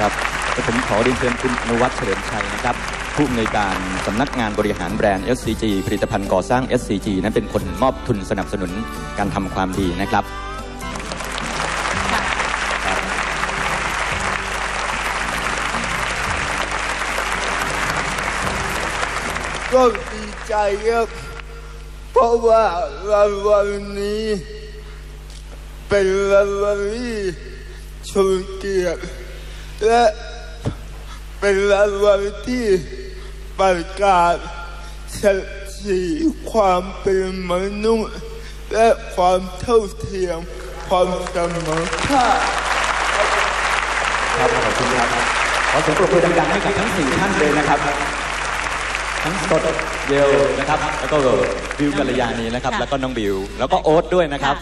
ครับผมขอเรียนเชิญคุณอนุวัฒน์เฉลิมชัยนะครับ ผู้อำนวยการสำนักงานบริหารแบรนด์ SCG ผลิตภัณฑ์ก่อสร้าง SCG นั้นเป็นคนมอบทุนสนับสนุนการทำความดีนะครับก็ดีใจครับเพราะว่ารางวัลนี้ เป็นรางวัลที่ชูเกียรติ และเป็นรางวัลที่ประกาศศักดิ์ศรีความเป็นมนุษย์ และความเท่าเทียม ความเสมอภาคครับขอบคุณครับขอเสียงปรบมือดังๆให้กับทั้งสี่ท่านเลยนะครับ ทั้งสดเยลนะครับ แล้วก็บิวกัลยานีนะครับ แล้วก็น้องบิว แล้วก็โอ๊ตด้วยนะครับ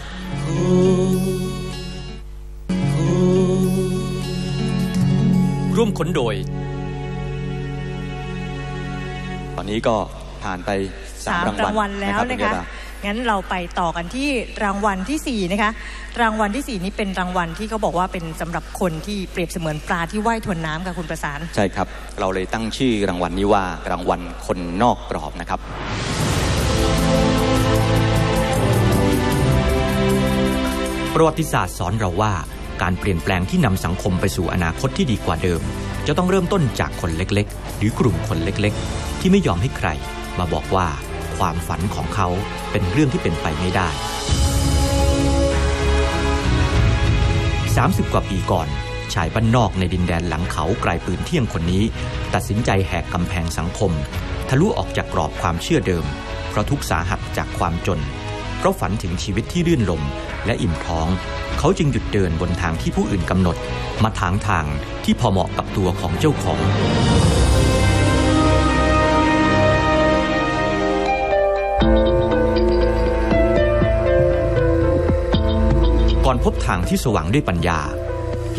วมค้นโดย ตอนนี้ก็ผ่านไปสาสามมรางวัลรางวัลแล้วรับนะณคะเยดางั้นเราไปต่อกันที่รางวัลที่ 4 นะคะ รางวัลที่ 4 นี้เป็นรางวัลที่เขาบอกว่าเป็นสำหรับคนที่เปรียบเสมือนปลาที่ว่ายทวนน้ำค่ะคุณประสาน ใช่ครับ เราเลยตั้งชื่อรางวัลนี้ว่ารางวัลคนนอกกรอบนะครับ ประวัติศาสตร์สอนเราว่า การเปลี่ยนแปลงที่นำสังคมไปสู่อนาคตที่ดีกว่าเดิม จะต้องเริ่มต้นจากคนเล็กๆ หรือกลุ่มคนเล็กๆ ที่ไม่ยอมให้ใคร มาบอกว่าความฝันของเขาเป็นเรื่องที่เป็นไปไม่ได้ 30 กว่าปีก่อน ชายบ้านนอกในดินแดนหลังเขาไกลปืนเที่ยงคนนี้ ตัดสินใจแหกกำแพงสังคม ทะลุออกจากกรอบความเชื่อเดิม เพราะทุกสาหัสจากความจน ราะฝันถึงชีวิตที่รื่นลมและอิ่มท้อง เขาจึงหยุดเดินบนทางที่ผู้อื่นกำหนด มาทางทางที่พอเหมาะกับตัวของเจ้าของก่อนพบทางที่สว่างด้วยปัญญา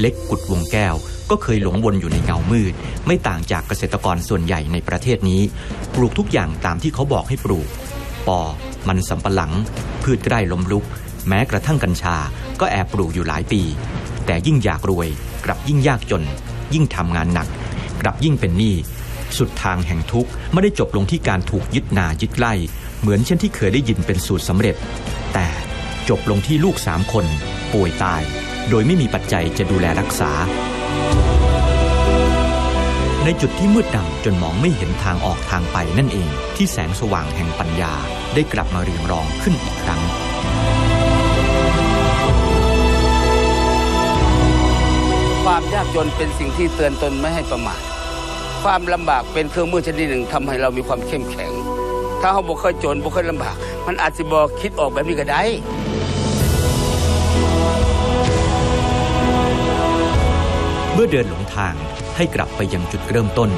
เล็กกุดวงแก้วก็เคยหลงวนอยู่ในเงามืด ไม่ต่างจากเกษตรกรส่วนใหญ่ในประเทศนี้ ปลูกทุกอย่างตามที่เขาบอกให้ปลูก ปอ มันสำปะหลัง พืชไร่ล้มลุก แม้กระทั่งกัญชา ก็แอบปลูกอยู่หลายปี แต่ยิ่งอยากรวย กลับยิ่งยากจน ยิ่งทำงานหนัก กลับยิ่งเป็นหนี้สุดทางแห่งทุกข์ไม่ได้จบลงที่การถูกยึดนายึดไล่เหมือนเช่นที่เคยได้ยินเป็นสูตรสำเร็จ แต่จบลงที่ลูกสามคน ป่วยตาย โดยไม่มีปัจจัยจะดูแลรักษา ในจุดที่มืดดำจนมองไม่เห็นทางออกทางไปนั่นเอง ที่แสงสว่างแห่งปัญญาได้กลับมาเรืองรองขึ้นอีกครั้งความยากจนเป็นสิ่งที่เตือนตนไม่ให้ประมาทความลำบากเป็นเครื่องมือชนิดหนึ่งทำให้เรามีความเข้มแข็ง ถ้าเราบ่เคยจนบ่เคยลำบาก มันอาจจะบอกคิดออกแบบนี้ก็ได้เมื่อเดินหลงทาง ให้กลับไปยังจุดเริ่มต้น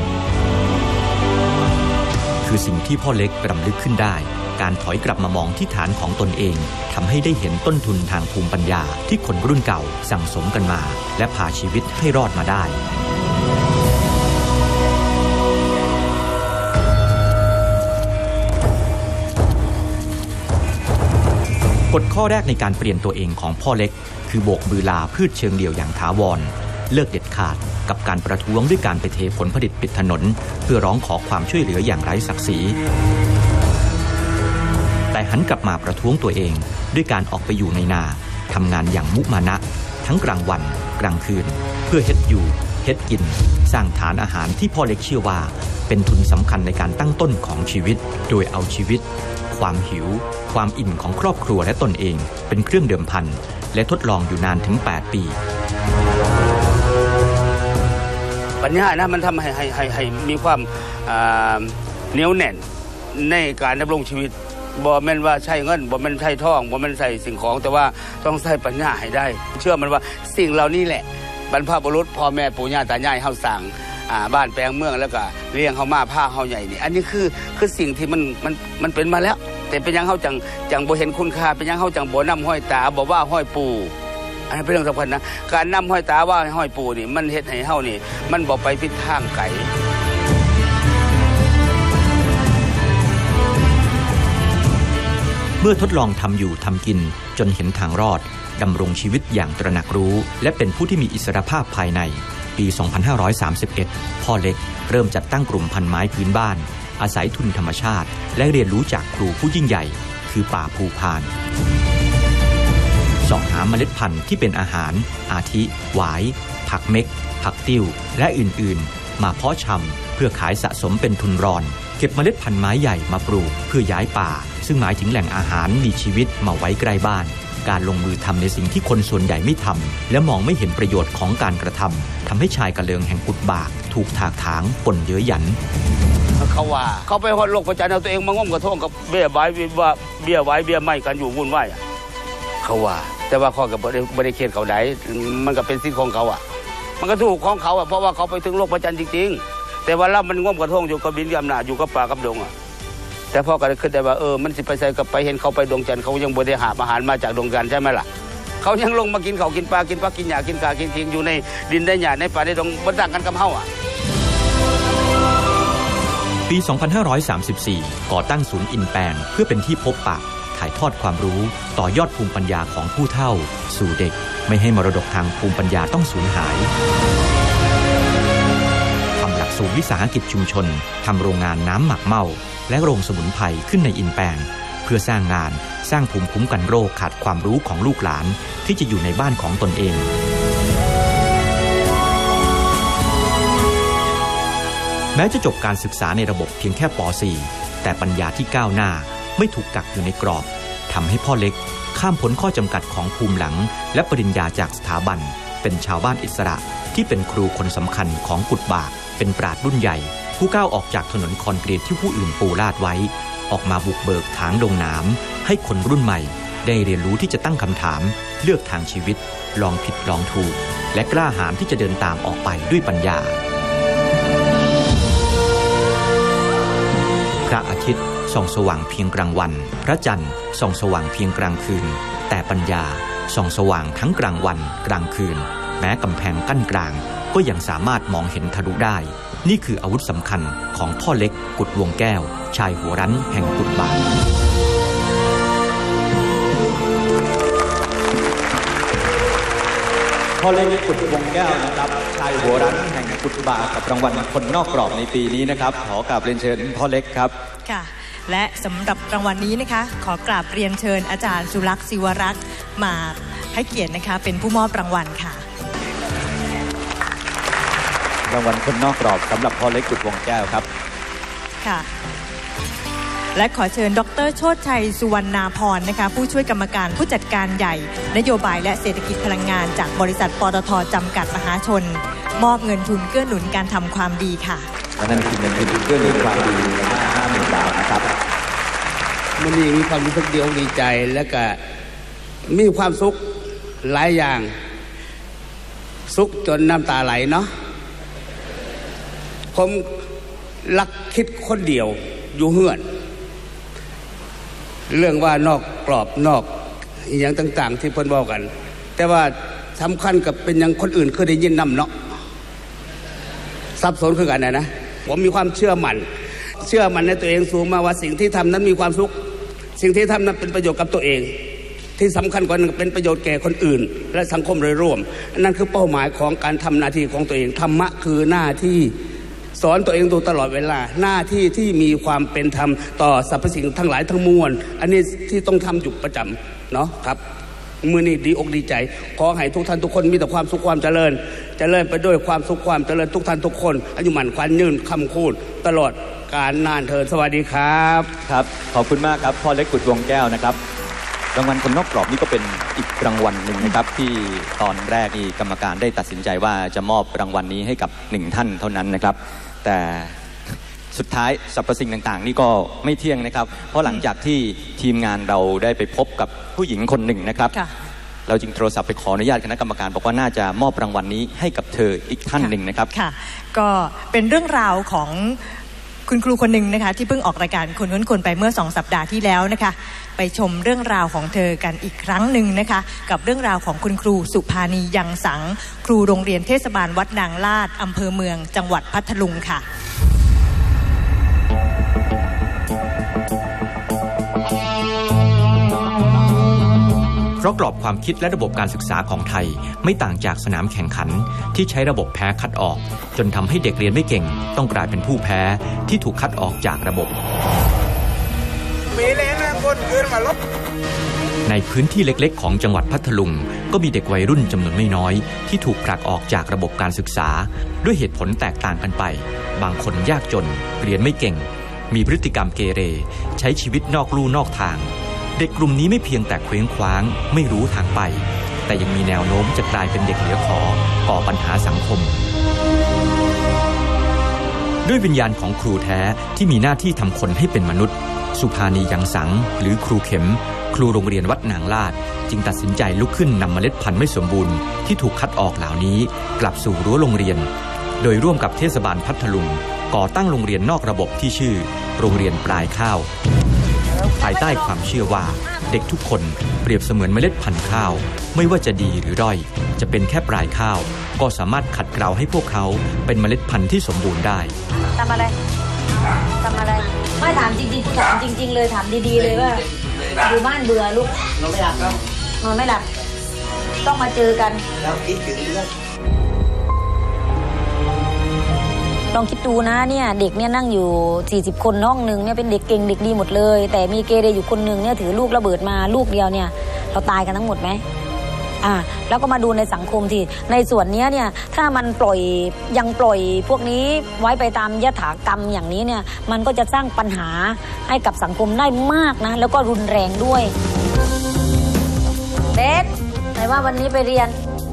คือสิ่งที่พ่อเล็กรำลึกขึ้นได้ การถอยกลับมามองที่ฐานของตนเองทำให้ได้เห็นต้นทุนทางภูมิปัญญาที่คนรุ่นเก่าสั่งสมกันมา และพาชีวิตให้รอดมาได้กฎข้อแรกในการเปลี่ยนตัวเองของพ่อเล็ก คือโบกมือลาพืชเชิงเดี่ยวอย่างถาวร เลิกเด็ดขาดกับการประท้วงด้วยการไปเทผลผลิตปิดถนน เพื่อร้องขอความช่วยเหลืออย่างไร้ศักดิ์ศรีแต่หันกลับมาประท้วงตัวเอง ด้วยการออกไปอยู่ในนาทำงานอย่างมุมานะ ทั้งกลางวัน กลางคืน เพื่อเฮ็ดอยู่เฮ็ดกิน สร้างฐานอาหารที่พ่อเล็กเชื่อว่า เป็นทุนสำคัญในการตั้งต้นของชีวิต โดยเอาชีวิต ความหิว ความอิ่มของครอบครัวและตนเอง เป็นเครื่องเดิมพันและทดลองอยู่นานถึง 8 ปี ปัญญานะมันทำให้ให้ให้ให้มีความเหนียวแน่นในการดำรงชีวิตบ่แม่นว่าใช้เงินบ่แม่นใช้ทองบ่แม่นใช้สิ่งของ แต่ว่าต้องใช้ปัญญาให้ได้ เชื่อมันว่าสิ่งเหล่านี้แหละ บรรพบุรุษพ่อแม่ปู่ย่าตายายเฮาสั่งบ้านแปลงเมืองแล้วก็เลี้ยงเฮามาผ้าเฮาใหญ่นี่อันนี้คือคือสิ่งที่มันมันมันเป็นมาแล้ว แต่เป็นยังเฮาจังจังบ่เห็นคุณค่าเป็นยังเฮาจังบ่นำห้อยตาบ่ว่าห้อยปู่ อันนั้เป็นเรื่องสำคัญนะ การนำห้อยตาว่าห้อยปูนี่ มันเฮ็ดให้เฮานี่ มันบอกไปพิดทางไกลเมื่อทดลองทำอยู่ทำกิน จนเห็นทางรอดดำรงชีวิตอย่างตระหนักรู้ และเป็นผู้ที่มีอิสรภาพภายใน ปี 2531 พ่อเล็กเริ่มจัดตั้งกลุ่มพันไม้พื้นบ้าน อาศัยทุนธรรมชาติ และเรียนรู้จากครูผู้ยิ่งใหญ่ คือป่าภูพาน สองหาเมล็ดพันธุ์ที่เป็นอาหาร อาทิ หวาย ผักเม็ก ผักติ้ว และอื่นๆ มาเพาะชำเพื่อขายสะสมเป็นทุนรอน เก็บเมล็ดพันธุ์ไม้ใหญ่มาปลูกเพื่อย้ายป่า ซึ่งหมายถึงแหล่งอาหารมีชีวิตมาไว้ใกล้บ้าน การลงมือทำในสิ่งที่คนส่วนใหญ่ไม่ทำและมองไม่เห็นประโยชน์ของการกระทำทำให้ชายกระเลิงแห่งกุดบาก ถูกถากถางปนเย้ยหยันเขาว่า เขาไปฮอดโลกประจันเอาตัวเองมางมกระท่งกับเบี้ยใบเบี้ยว่าเบี้ยไว้เบี้ยไม้กันอยู่วุ่นวาย เขาว่า แต่ว่าข้อกับบริบริเคียนเขาไหนมันก็เป็นสิทธิ์ของเขาอะ มันก็ถูกของเขาอะเพราะว่าเขาไปถึงโลกประจันจริง ๆ แต่ว่าเรามันงมกระทงอยู่กับบินกับอำนาอยู่กับป่ากับดงอะแต่พ่อก็ได้ขึ้นได้ว่าเออมันสิไปใส่กับไปเห็นเขาไปดวงจันทร์เขายังบริหารอาหารมาจากดวงจันทร์ใช่ไหมล่ะเขายังลงมากินเขากินปลากินปลากินหญ้ากินกากินทิ้งอยู่ในดินได้หญ้าในป่าในดงมันต่างกันกับเฮาอะปี 2534 ก่อตั้งศูนย์อินแปงเพื่อเป็นที่พบปะ ถ่ายทอดความรู้ต่อยอดภูมิปัญญาของผู้เฒ่า สู่เด็ก ไม่ให้มรดกทางภูมิปัญญาต้องสูญหายทำหลักสูตรวิสาหกิจชุมชนทำโรงงานน้ำหมักเมาและโรงสมุนไพรขึ้นในอินแปลงเพื่อสร้างงานสร้างภูมิคุ้มกันโรคขาดความรู้ของลูกหลานที่จะอยู่ในบ้านของตนเองแม้จะจบการศึกษาในระบบเพียงแค่ป .4 แต่ปัญญาที่ก้าวหน้า ไม่ถูกกักอยู่ในกรอบทำให้พ่อเล็กข้ามพ้นข้อจำกัดของภูมิหลัง และปริญญาจากสถาบัน เป็นชาวบ้านอิสระที่เป็นครูคนสำคัญของกุดบากเป็นปราดรุ่นใหญ่ ผู้ก้าวออกจากถนนคอนกรีตที่ผู้อื่นปูลาดไว้ ออกมาบุกเบิกทางดงน้ำให้คนรุ่นใหม่ ได้เรียนรู้ที่จะตั้งคำถาม เลือกทางชีวิต ลองผิดลองถูก และกล้าหาญที่จะเดินตามออกไปด้วยปัญญา พระอาทิตย์ ส่องสว่างเพียงกลางวัน พระจันทร์ส่องสว่างเพียงกลางคืน แต่ปัญญาส่องสว่างทั้งกลางวันกลางคืน แม้กำแพงกั้นกลาง ก็ยังสามารถมองเห็นทะลุได้ นี่คืออาวุธสำคัญของพ่อเล็กกุดวงแก้ว ชายหัวรั้นแห่งกุดบากพ่อเล็กกุดวงแก้วนะครับชายหัวรั้นแห่งกุดบากกับรางวัลคนนอกกรอบในปีนี้นะครับ ขอกราบเรียนเชิญพ่อเล็กครับค่ะ และสำหรับรางวัลนี้นะคะ ขอกราบเรียนเชิญอาจารย์สุรักษ์ศิวรักษ์มาให้เกียรตินะคะ เป็นผู้มอบรางวัลค่ะ รางวัลคนนอกกรอบสำหรับพ่อเล็กกุดวงแก้วครับค่ะ และขอเชิญ ดรโชติชัยสุวรรณาพรนะคะ ผู้ช่วยกรรมการผู้จัดการใหญ่ นโยบายและเศรษฐกิจพลังงาน จากบริษัทปตทจำกัดมหาชน มอบเงินทุนเกื้อหนุนการทำความดีค่ะและนั่นคือเงินทุนเพื่อหนุนความดีมูลค่า50,000บาทนะ ครับมันนี่มีความรู้สึกเดียวดีใจแล้วก็มีความสุขหลายอย่าง สุขจนน้ำตาไหลเนาะผมลักคิดคนเดียวอยู่เฮือน เรื่องว่านอกกรอบนอกอย่างต่าง ๆ ที่เพิ่นบอกกัน แต่ว่าสำคัญกับเป็นอย่างคนอื่นเคยได้ยินนำเนาะสับสนคือกันนะนะผมมีความเชื่อมัน่น เชื่อมันในตัวเองสูงมาว่าสิ่งที่ทำนั้นมีความสุข สิ่งที่ทำนั้นเป็นประโยชน์กับตัวเอง ที่สำคัญกว่านั้นเป็นประโยชน์แก่คนอื่น และสังคมโดยรวม นั่นคือเป้าหมายของการทำหน้าที่ของตัวเองธรรมะคือหน้าที่สอนตัวเองดูตลอดเวลาหน้าที่ที่มีความเป็นธรรมต่อสรรพสิ่งทั้งหลายทั้งมวล อันนี้ที่ต้องทำอยู่ประจำเนาะครับมือนี้ดีอกดีใจ ขอให้ทุกท่านทุกคนมีแต่ความสุขความเจริญ เจริญไปด้วยความสุขความเจริญทุกท่านทุกคนอายุหมันขวัญยืนคำคูดตลอด การนานเทินสวัสดีครับครับ ขอบคุณมากครับพ่อเล็กกุดวงแก้วนะครับรางวัลคนนอกกรอบนี่ก็เป็นอีกรางวัลหนึ่งนะครับ ที่ตอนแรกนี่กรรมการได้ตัดสินใจว่าจะมอบรางวัลนี้ให้กับหนึ่งท่านเท่านั้นนะครับ แต่สุดท้ายสรรพสิ่งต่างๆ นี่ก็ไม่เที่ยงนะครับ เพราะหลังจากที่ทีมงานเราได้ไปพบกับผู้หญิงคนหนึ่งนะครับค่ะเราจึงโทรศัพท์ไปขออนุญาตคณะกรรมการบอกว่าน่าจะมอบรางวัลนี้ให้กับเธออีกท่านหนึ่งนะครับ ค่ะ ก็เป็นเรื่องราวของ คุณครูคนหนึ่งนะคะที่เพิ่งออกรายการคนค้นคนไปเมื่อสองสัปดาห์ที่แล้วนะคะ ไปชมเรื่องราวของเธอกันอีกครั้งหนึ่งนะคะ กับเรื่องราวของคุณครูสุภานียังสัง ครูโรงเรียนเทศบาลวัดนางลาดอำเภอเมืองจังหวัดพัทลุงค่ะ ราะกรอบความคิดและระบบการศึกษาของไทยไม่ต่างจากสนามแข่งขัน ที่ใช้ระบบแพ้คัดออก จนทำให้เด็กเรียนไม่เก่ง ต้องกลายเป็นผู้แพ้ที่ถูกคัดออกจากระบบมีเลนนะคนขึ้นมาลบในพื้นที่เล็กๆ ของจังหวัดพัทลุง ก็มีเด็กวัยรุ่นจำนวนไม่น้อย ที่ถูกผลักออกจากระบบการศึกษา ด้วยเหตุผลแตกต่างกันไป บางคนยากจน เรียนไม่เก่ง มีพฤติกรรมเกเร ใช้ชีวิตนอกลู่นอกทาง เด็กกลุ่มนี้ไม่เพียงแต่เคว้งคว้าง ไม่รู้ทางไป แต่ยังมีแนวโน้มจะกลายเป็นเด็กเหลือขอก่อปัญหาสังคม ด้วยวิญญาณของครูแท้ที่มีหน้าที่ทำคนให้เป็นมนุษย์ สุภานียังสัง หรือครูเข็ม ครูโรงเรียนวัดนางลาด จึงตัดสินใจลุกขึ้นนำเมล็ดพันธุ์ไม่สมบูรณ์ที่ถูกคัดออกเหล่านี้ กลับสู่รั้วโรงเรียน โดยร่วมกับเทศบาลพัทลุงก่อตั้งโรงเรียนนอกระบบที่ชื่อ โรงเรียนปลายข้าว ภายใต้ความเชื่อว่า เด็กทุกคนเปรียบเสมือนเมล็ดพันธุ์ข้าว ไม่ว่าจะดีหรือด้อย จะเป็นแค่ปลายข้าว ก็สามารถขัดเกลาให้พวกเขาเป็นเมล็ดพันธุ์ที่สมบูรณ์ได้ทำอะไรทำอะไรไม่ถามจริงๆกูถามจริง ๆ เลยถามดีๆเลยว่าอยู่บ้านเบื่อลูกนอนไม่หลับครับนอนไม่หลับ ต้องมาเจอกันแล้วคิดถึงเรื่อง ลองคิดดูนะเนี่ยเด็กเนี่ยนั่งอยู่ 40 คนห้องหนึ่งเนี่ยเป็นเด็กเก่งเด็กดีหมดเลย แต่มีเกเรอยู่คนหนึ่งเนี่ยถือลูกระเบิดมาลูกเดียวเนี่ยเราตายกันทั้งหมดไหมอ่าแล้วก็มาดูในสังคมที่ในส่วนเนี้ยเนี่ยถ้ามันปล่อยยังปล่อยพวกนี้ไว้ไปตามยถากรรมอย่างนี้เนี่ยมันก็จะสร้างปัญหาให้กับสังคมได้มากนะ แล้วก็รุนแรงด้วยเบสไหนว่าวันนี้ไปเรียน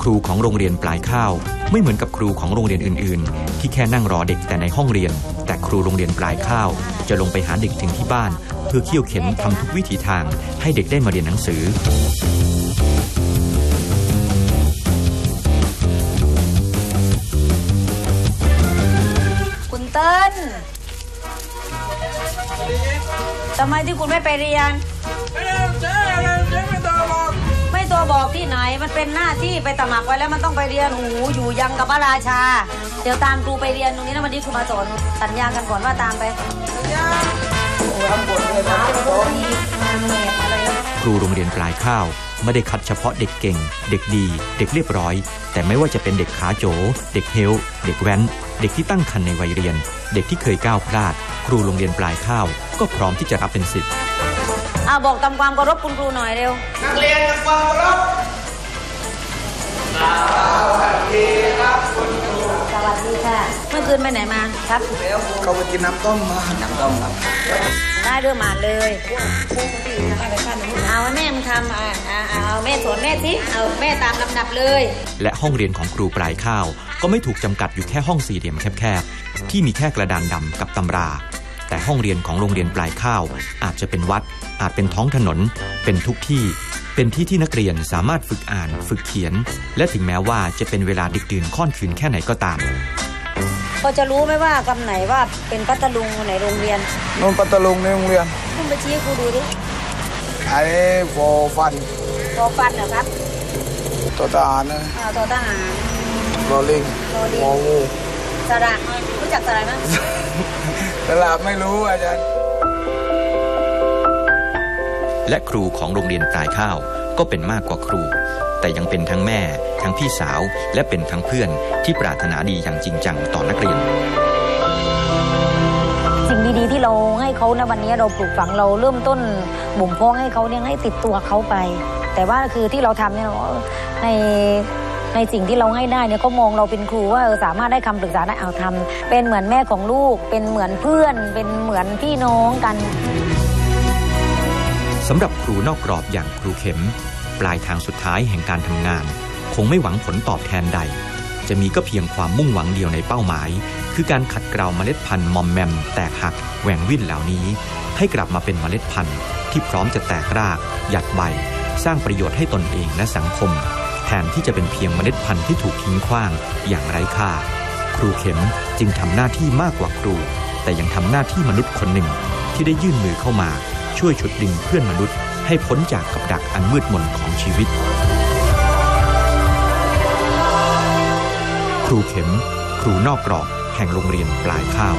รูของโรงเรียนปลายข้าว ไม่เหมือนกับครูของโรงเรียนอื่นๆ ที่แค่นั่งรอเด็กแต่ในห้องเรียน แต่ครูโรงเรียนปลายข้าว จะลงไปหาเด็กถึงที่บ้าน เพื่อเขี่ยวเข็นทำทุกวิถีทาง ให้เด็กได้มาเรียนหนังสือคุณเติ้ลทำไมที่คุณไม่ไปเรียน ตัวบอกที่ไหน มันเป็นหน้าที่ไปสมัครไว้แล้วมันต้องไปเรียนหูอยู่ยังกับพระราชา เดี๋ยวตามครูไปเรียนตรงนี้นะวันนี้ครูมาสอนสัญญากันก่อนว่าตามไปครูโรงเรียนปลายข้าวไม่ได้คัดเฉพาะเด็กเก่ง เด็กดี เด็กเรียบร้อย แต่ไม่ว่าจะเป็นเด็กขาโจ เด็กเฮล เด็กแว้น เด็กที่ตั้งครรภ์ในวัยเรียน เด็กที่เคยก้าวพลาด ครูโรงเรียนปลายข้าว ก็พร้อมที่จะรับเป็นสิทธิ์ อ่าบอกทำความเคารพคุณครูหน่อยเร็ว นักเรียนทำความเคารพสวัสดีค่ะ เมื่อคืนไปไหนมาครับเขาไปกินน้ำต้มมาน้ำต้มครับ ได้เรื่องมาเลยเอาแม่มึงทำอะอะเอาแม่สอนแม่สิเอาแม่ตามลำดับเลย และห้องเรียนของครูปลายข้าว ก็ไม่ถูกจำกัดอยู่แค่ห้องสี่เหลี่ยมแคบๆที่มีแค่กระดานดำกับตำรา แต่ห้องเรียนของโรงเรียนปลายข้าว อาจจะเป็นวัด อาจเป็นท้องถนน เป็นทุกที่ เป็นที่ที่นักเรียนสามารถฝึกอ่าน ฝึกเขียน และถึงแม้ว่าจะเป็นเวลาดึกดื่นค่อนคืนแค่ไหนก็ตามพอจะรู้ไหมว่าคำไหนว่าเป็นพัทลุงไหนโรงเรียนนนปัตตลุงในโรงเรียนคุณไปชี้ให้ครูดูดิไอ้โฟฟันรอฟันเหรอครับตัวทหารนะเอาตัวทหารรอลิงรอลิงงองูสระรู้จักสระไหม ตลาดไม่รู้อาจารย์ และครูของโรงเรียนปลายข้าวก็เป็นมากกว่าครู แต่ยังเป็นทั้งแม่ ทั้งพี่สาว และเป็นทั้งเพื่อนที่ปรารถนาดีอย่างจริงจังต่อนักเรียน สิ่งดีๆที่เราให้เขานะวันนี้เราปลูกฝังเราเริ่มต้นบ่มเพาะให้เขาเนี่ยให้ติดตัวเขาไป แต่ว่าคือที่เราทำเนี่ยเราใน ในสิ่งที่เราให้ได้เนี่ยเขามองเราเป็นครูว่าเออสามารถได้คำปรึกษาได้เอาทำเป็นเหมือนแม่ของลูก เป็นเหมือนเพื่อน เป็นเหมือนพี่น้องกันสำหรับครูนอกกรอบอย่างครูเข็ม ปลายทางสุดท้ายแห่งการทำงาน คงไม่หวังผลตอบแทนใด จะมีก็เพียงความมุ่งหวังเดียวในเป้าหมาย คือการขัดเกลาเมล็ดพันธุ์มอมแมม แตกหักแหว่งวิ่นเหล่านี้ ให้กลับมาเป็นเมล็ดพันธุ์ที่พร้อมจะแตกราก หยัดใบ สร้างประโยชน์ให้ตนเองและสังคม แทนที่จะเป็นเพียงเมล็ดพันธุ์ที่ถูกทิ้งขว้างอย่างไร้ค่า ครูเข็มจึงทำหน้าที่มากกว่าครู แต่ยังทำหน้าที่มนุษย์คนหนึ่งที่ได้ยื่นมือเข้ามาช่วยฉุดดึงเพื่อนมนุษย์ให้พ้นจากกับดักอันมืดมนของชีวิต ครูเข็ม ครูนอกกรอบแห่งโรงเรียนปลายข้าว